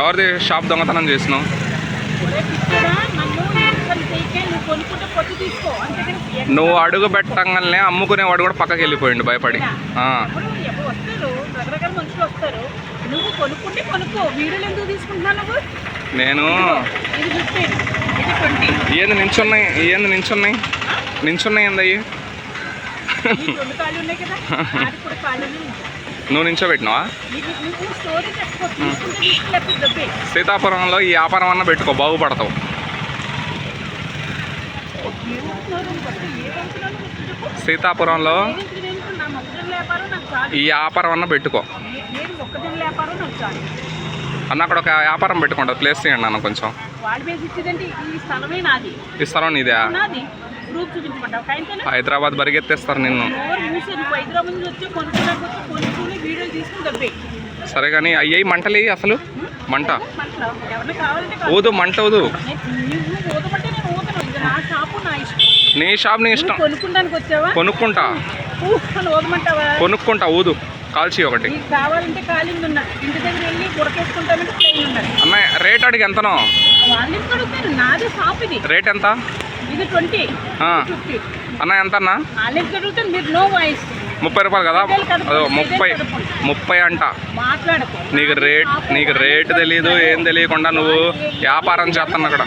ఎవరిది షాప్ దొంగతనం చేసినావు? నువ్వు అడుగు పెట్టంగానే అమ్ముకునే వాడు కూడా పక్కకి వెళ్ళిపోయిండు భయపడి. నేను ఏంది నించున్నాయి ఏంది నించున్నాయి. నించున్నాయి ఏందయ్యి? నువ్వు నించోబెట్టినావా తీసుకెళ్ళి డబ్బే సీతాపురంలో ఈ వ్యాపారం అన్న పెట్టుకో బాగుపడతావు. సీతాపురంలో ఈ వ్యాపారం అన్న పెట్టుకో. అన్న అక్కడ ఒక వ్యాపారం పెట్టుకుంటా ప్లేస్ చేయండి అన్న కొంచెం. ఈ స్థలం నీదే. హైదరాబాద్ పరిగెత్తేస్తారు నిన్ను. సరే కానీ అయ్యాయి మంటలు అసలు? మంట. ఊదు మంట ఇది నా షాపు నా ఇష్టం. కొనుక్కుంటా. కొనుక్కుంటా ఊదు. కాల్చి ఒకటి. అన్న రేట్ అడిగి ఎంతనో? రేట్ ఎంత? ఇది ట్వంటీ. ఫిఫ్టీ. అన్న ఎంత అన్న మీరు నో వాయిస్. ముప్పై రూపాయలు కదా? అదో ముప్పై ముప్పై అంట. నీకు రేట్ నీకు రేట్ తెలియదు ఏం తెలియకుండా నువ్వు వ్యాపారం చేస్తున్నా అక్కడ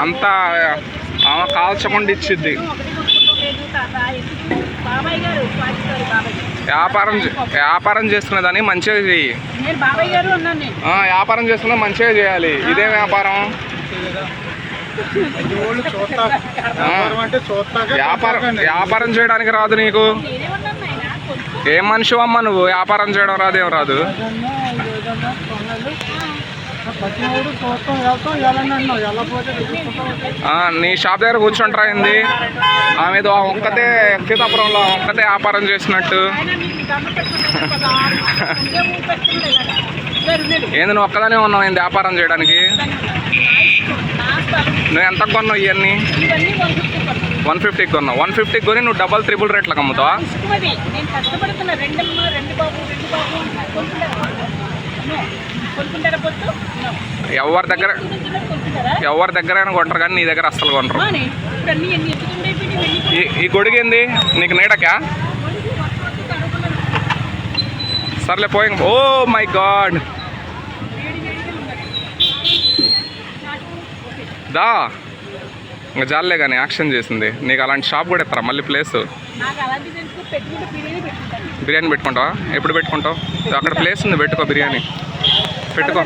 అంతా ఆమె కాల్చకుండా ఇచ్చిద్ది. వ్యాపారం చే- వ్యాపారం చేసుకునేదాన్ని మంచిగా చెయ్యి. వ్యాపారం చేసుకున్నా మంచిగా చేయాలి. ఇదే వ్యాపారం. వ్యాపారం వ్యాపారం చేయడానికి రాదు నీకు. ఏం మనిషి అమ్మ నువ్వు? వ్యాపారం చేయడం రాదేం రాదు. నీ షాప్ దగ్గర కూర్చుంటారా ఏంది? ఆమె ఆ ఒక్కతే సీతాపురంలో ఒక్కతే వ్యాపారం చేసినట్టు. నేను ఏంది నువ్వు ఒక్కదానే ఉన్నావు ఏంది వ్యాపారం చేయడానికి? నువ్వు ఎంత కొన్నావు ఇవన్నీ వన్ ఫిఫ్టీకి కొన్నావు. వన్ ఫిఫ్టీకి కొని నువ్వు డబల్ త్రిబుల్ రేట్లకు అమ్ముతావా? నేను కొనుక్కుంటారా పొత్తు. ఎవరి దగ్గర ఎవరి దగ్గరైనా కొంటారు కానీ నీ దగ్గర అస్సలు వెళ్ళి ఈ గొడుగు ఏంది? నీకు నీడకా? సర్లే పోయి ఓ మై గాడ్. దా. ఇంకా జాలే కానీ యాక్షన్ చేసింది. నీకు అలాంటి షాప్ కూడా ఇస్తారా? మళ్ళీ ప్లేస్. బిర్యానీ పెట్టుకుంటావా? ఎప్పుడు పెట్టుకుంటావు? అక్కడ ప్లేస్ ఉంది పెట్టుకో బిర్యానీ. పెట్టుకో.